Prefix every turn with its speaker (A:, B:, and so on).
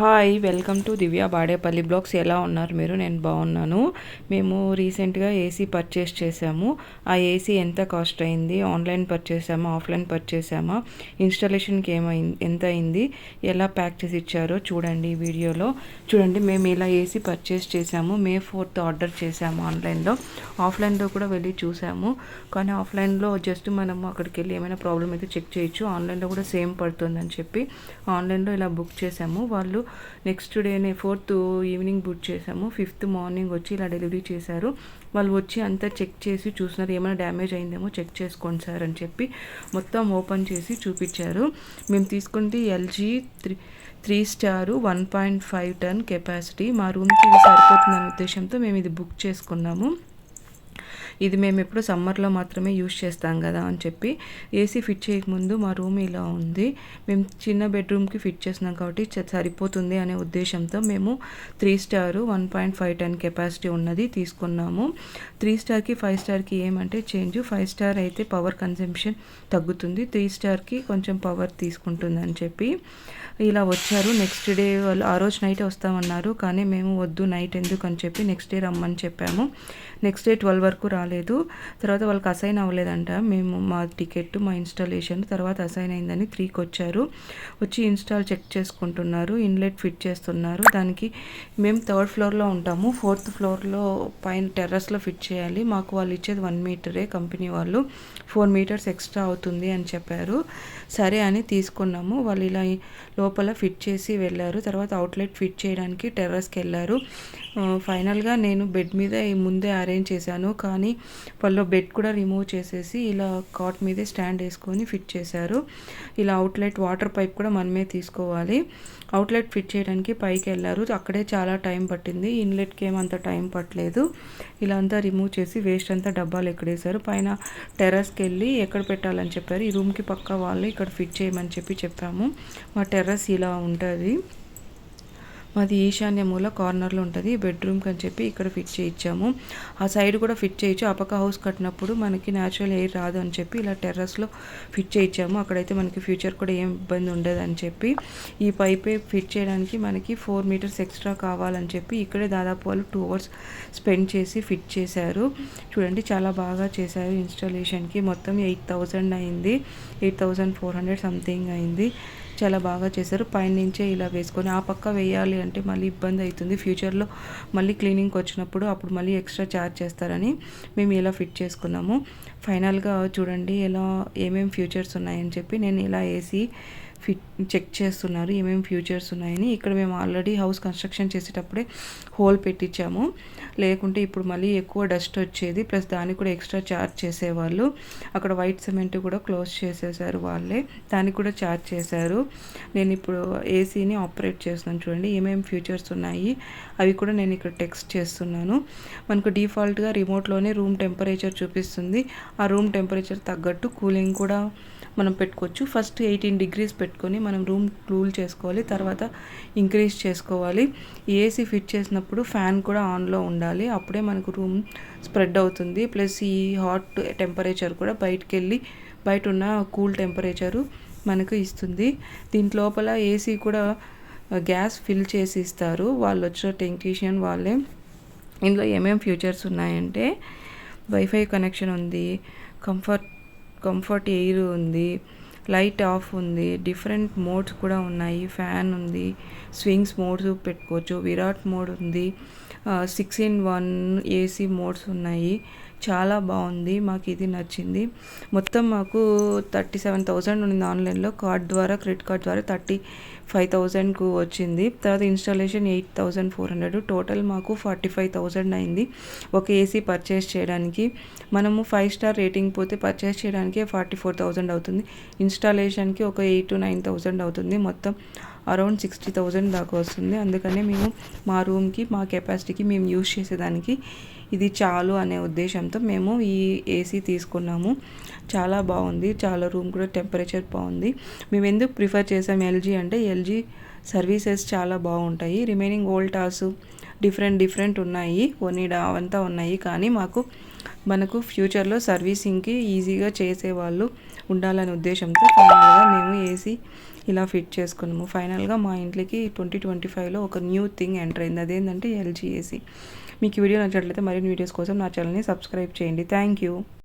A: Hi welcome to Divya Badepalli blogs. ఎలా ఉన్నారు మీరు? నేను బాగున్నాను. మేము రీసెంట్గా ఏసీ పర్చేస్ చేసాము ఆ ఏసీ ఎంత కాస్ట్ అయింది? ఆన్లైన్ పర్చేసామా ఆఫ్లైన్ పర్చేసామా ఇన్స్టాలేషన్కి ఏమైంది? ఎంత అయింది? ఎలా ప్యాక్ చేసి ఇచ్చారో చూడండి ఈ వీడియోలో. చూడండి మేము ఇలా ఏసీ పర్చేస్ చేసాము మే ఫోర్త్ ఆర్డర్ చేసాము ఆన్లైన్లో ఆఫ్లైన్లో కూడా వెళ్ళి చూసాము కానీ ఆఫ్లైన్లో జస్ట్ మనం అక్కడికి వెళ్ళి ఏమైనా ప్రాబ్లం అయితే చెక్ చేయొచ్చు. ఆన్లైన్లో కూడా సేమ్ పడుతుందని చెప్పి ఆన్లైన్లో ఇలా బుక్ చేసాము వాళ్ళు నెక్స్ట్ డేనే ఫోర్త్ ఈవినింగ్ బుక్ చేసాము ఫిఫ్త్ మార్నింగ్ వచ్చి ఇలా డెలివరీ చేశారు. వాళ్ళు వచ్చి అంతా చెక్ చేసి చూసినారు. ఏమైనా డ్యామేజ్ అయిందేమో చెక్ చేసుకోండి సార్ అని చెప్పి మొత్తం ఓపెన్ చేసి చూపించారు. మేము తీసుకుంది LG three three star one point five ton capacity మా రూమ్కి ఇది సరిపోతుందనే ఉద్దేశంతో మేము ఇది బుక్ చేసుకున్నాము. ఇది మేము ఎప్పుడు సమ్మర్లో మాత్రమే యూస్ చేస్తాం కదా అని చెప్పి ఏసీ ఫిట్ చేయకముందు మా రూమ్ ఇలా ఉంది. మేము చిన్న బెడ్రూమ్కి ఫిట్ చేసినాం కాబట్టి సరిపోతుంది అనే ఉద్దేశంతో మేము three star one point five ton capacity ఉన్నది తీసుకున్నాము. త్రీ స్టార్కి ఫైవ్ స్టార్కి ఏమంటే చేంజ్ ఫైవ్ స్టార్ అయితే పవర్ కన్సంప్షన్ తగ్గుతుంది. త్రీ స్టార్కి కొంచెం పవర్ తీసుకుంటుంది అని చెప్పి ఇలా వచ్చారు. నెక్స్ట్ డే వాళ్ళు ఆ రోజు నైట్ వస్తామన్నారు కానీ మేము వద్దు నైట్ ఎందుకు అని చెప్పి నెక్స్ట్ డే రమ్మని చెప్పాము. నెక్స్ట్ డే ట్వెల్వ్ వరకు రాలేదు. తర్వాత వాళ్ళకి అసైన్ అవ్వలేదంట. మేము మా టికెట్ మా ఇన్స్టాలేషన్ తర్వాత అసైన్ అయిందని త్రీకి వచ్చారు. వచ్చి ఇన్స్టాల్ చెక్ చేసుకుంటున్నారు. ఇన్లెట్ ఫిట్ చేస్తున్నారు. దానికి మేము థర్డ్ ఫ్లోర్లో ఉంటాము. ఫోర్త్ ఫ్లోర్లో పైన టెర్రస్లో ఫిట్ చేయాలి. మాకు వాళ్ళు ఇచ్చేది వన్ మీటరే కంపెనీ వాళ్ళు. ఫోర్ మీటర్స్ ఎక్స్ట్రా అవుతుంది అని చెప్పారు. సరే అని తీసుకున్నాము. వాళ్ళు ఇలా లోపల ఫిట్ చేసి వెళ్ళారు. తర్వాత అవుట్లెట్ ఫిట్ చేయడానికి టెర్రస్కి వెళ్ళారు. ఫైనల్గా నేను బెడ్ మీద ముందే అరేంజ్ చేశాను. కానీ వాళ్ళు బెడ్ కూడా రిమూవ్ చేసేసి ఇలా కాట్ మీదే స్టాండ్ వేసుకొని ఫిట్ చేశారు. ఇలా అవుట్లెట్ వాటర్ పైప్ కూడా మనమే తీసుకోవాలి. అవుట్లెట్ ఫిట్ చేయడానికి పైకి వెళ్ళారు. అక్కడే చాలా టైం పట్టింది. ఇన్లెట్కి ఏమంత టైం పట్టలేదు. ఇలా అంతా రిమూవ్ చేసి వేస్ట్ అంతా డబ్బాలు ఎక్కడేశారు. పైన టెర్రస్కి వెళ్ళి ఎక్కడ పెట్టాలని చెప్పారు. ఈ రూమ్కి పక్క వాళ్ళు ఇక్కడ ఫిట్ చేయమని చెప్పి చెప్పాము. మా టెర్రస్ ఇలా ఉంటుంది. మాది ఈశాన్య మూల కార్నర్లో ఉంటుంది. బెడ్రూమ్కి అని చెప్పి ఇక్కడ ఫిట్ చేయించాము. ఆ సైడ్ కూడా ఫిట్ చేయొచ్చు ఆ పక్క హౌస్ కట్టినప్పుడు మనకి న్యాచురల్ ఎయిర్ రాదు అని చెప్పి ఇలా టెర్రస్లో ఫిట్ చేయించాము. అక్కడైతే మనకి ఫ్యూచర్ కూడా ఏం ఇబ్బంది ఉండదని చెప్పి ఈ పైపే ఫిట్ చేయడానికి మనకి ఫోర్ మీటర్స్ ఎక్స్ట్రా కావాలని చెప్పి ఇక్కడే దాదాపు వాళ్ళు టూ అవర్స్ స్పెండ్ చేసి ఫిట్ చేశారు. చూడండి చాలా బాగా చేశారు ఇన్స్టాలేషన్కి. మొత్తం ఎయిట్ థౌజండ్ అయింది. Eight thousand four hundred something అయింది. చాలా బాగా చేశారు. పైనుంచే ఇలా వేసుకొని ఆ పక్క వేయాలి అంటే మళ్ళీ ఇబ్బంది అవుతుంది. ఫ్యూచర్లో మళ్ళీ క్లీనింగ్కి వచ్చినప్పుడు అప్పుడు మళ్ళీ ఎక్స్ట్రా ఛార్జ్ చేస్తారని మేము ఇలా ఫిట్ చేసుకున్నాము. ఫైనల్గా చూడండి ఎలా ఏమేమి ఫ్యూచర్స్ ఉన్నాయని చెప్పి నేను ఇలా వేసి ఫిట్ చెక్ చేస్తున్నారు ఏమేమి ఫ్యూచర్స్ ఉన్నాయని. ఇక్కడ మేము ఆల్రెడీ హౌస్ కన్స్ట్రక్షన్ చేసేటప్పుడే హోల్ పెట్టించాము. లేకుంటే ఇప్పుడు మళ్ళీ ఎక్కువ డస్ట్ వచ్చేది. ప్లస్ దానికి కూడా ఎక్స్ట్రా ఛార్జ్ చేసేవాళ్ళు. అక్కడ వైట్ సిమెంట్ కూడా క్లోజ్ చేసేసారు వాళ్ళే. దానికి కూడా ఛార్జ్ చేశారు. నేను ఇప్పుడు ఏసీని ఆపరేట్ చేస్తున్నాను చూడండి. ఏమేమి ఫ్యూచర్స్ ఉన్నాయి? అవి కూడా నేను ఇక్కడ టెక్స్ట్ చేస్తున్నాను. మనకు డిఫాల్ట్గా రిమోట్లోనే రూమ్ టెంపరేచర్ చూపిస్తుంది. ఆ రూమ్ టెంపరేచర్ తగ్గట్టు కూలింగ్ కూడా మనం పెట్టుకోవచ్చు. ఫస్ట్ ఎయిటీన్ డిగ్రీస్ పెట్టుకొని మనం రూమ్ కూల్ చేసుకోవాలి. తర్వాత ఇంక్రీజ్ చేసుకోవాలి. ఏసీ ఫిట్ చేసినప్పుడు ఫ్యాన్ కూడా ఆన్లో ఉండాలి. అప్పుడే మనకు రూమ్ స్ప్రెడ్ అవుతుంది. ప్లస్ ఈ హాట్ టెంపరేచర్ కూడా బయటకు వెళ్ళి బయట ఉన్న కూల్ టెంపరేచరు మనకు ఇస్తుంది. దీంట్ లోపల ఏసీ కూడా గ్యాస్ ఫిల్ చేసి ఇస్తారు. వాళ్ళు వచ్చిన టెక్నీషియన్ వాళ్ళే. ఇందులో ఏమేమి ఫ్యూచర్స్ ఉన్నాయంటే వైఫై కనెక్షన్ ఉంది కంఫర్ట్ కంఫర్ట్ ఎయిర్ ఉంది లైట్ ఆఫ్ ఉంది డిఫరెంట్ మోడ్స్ కూడా ఉన్నాయి. ఫ్యాన్ ఉంది స్వింగ్స్ మోడ్స్ పెట్టుకోవచ్చు. విరాట్ మోడ్ ఉంది six in one AC modes ఉన్నాయి. చాలా బాగుంది మాకు ఇది నచ్చింది. మొత్తం మాకు థర్టీ సెవెన్ థౌజండ్ ఉంది ఆన్లైన్లో. కార్డ్ ద్వారా క్రెడిట్ కార్డ్ ద్వారా థర్టీ ఫైవ్ థౌజండ్కు వచ్చింది. తర్వాత installation eight thousand four hundred. Total మాకు ఫార్టీ ఫైవ్ థౌజండ్ అయింది ఒక ఏసీ పర్చేస్ చేయడానికి. మనము ఫైవ్ స్టార్ రేటింగ్ పోతే పర్చేస్ చేయడానికి ఫార్టీ ఫోర్ థౌజండ్ అవుతుంది. ఇన్స్టాలేషన్కి ఒక ఎయిట్ టు నైన్ థౌజండ్ అవుతుంది మొత్తం. అరౌండ్ సిక్స్టీ థౌజండ్ దాకా వస్తుంది. అందుకనే మేము మా రూమ్కి మా కెపాసిటీకి మేము యూజ్ చేసేదానికి ఇది చాలు అనే ఉద్దేశంతో మేము ఈ ఏసీ తీసుకున్నాము. చాలా బాగుంది. చాలా రూమ్ కూడా టెంపరేచర్ బాగుంది. మేము ఎందుకు ప్రిఫర్ చేసాం ఎల్జీ అంటే ఎల్జీ సర్వీసెస్ చాలా బాగుంటాయి. రిమైనింగ్ ఓల్టాస్ డిఫరెంట్ డిఫరెంట్ ఉన్నాయి. ఒనిడా అవంతా ఉన్నాయి. కానీ మాకు మనకు ఫ్యూచర్లో సర్వీసింగ్కి ఈజీగా చేసేవాళ్ళు ఉండాలనే ఉద్దేశంతో ఫైనల్గా మేము ఏసీ ఇలా ఫిట్ చేసుకున్నాము. ఫైనల్గా మా ఇంట్లోకి ట్వంటీ ట్వంటీ ఫైవ్లో ఒక న్యూ థింగ్ ఎంటర్ అయింది. అదేంటంటే ఎల్జీ ఏసీ. మీకు వీడియో నచ్చినట్లయితే మరిన్ని వీడియోస్ కోసం నా ఛానల్ని సబ్స్క్రైబ్ చేయండి. Thank you.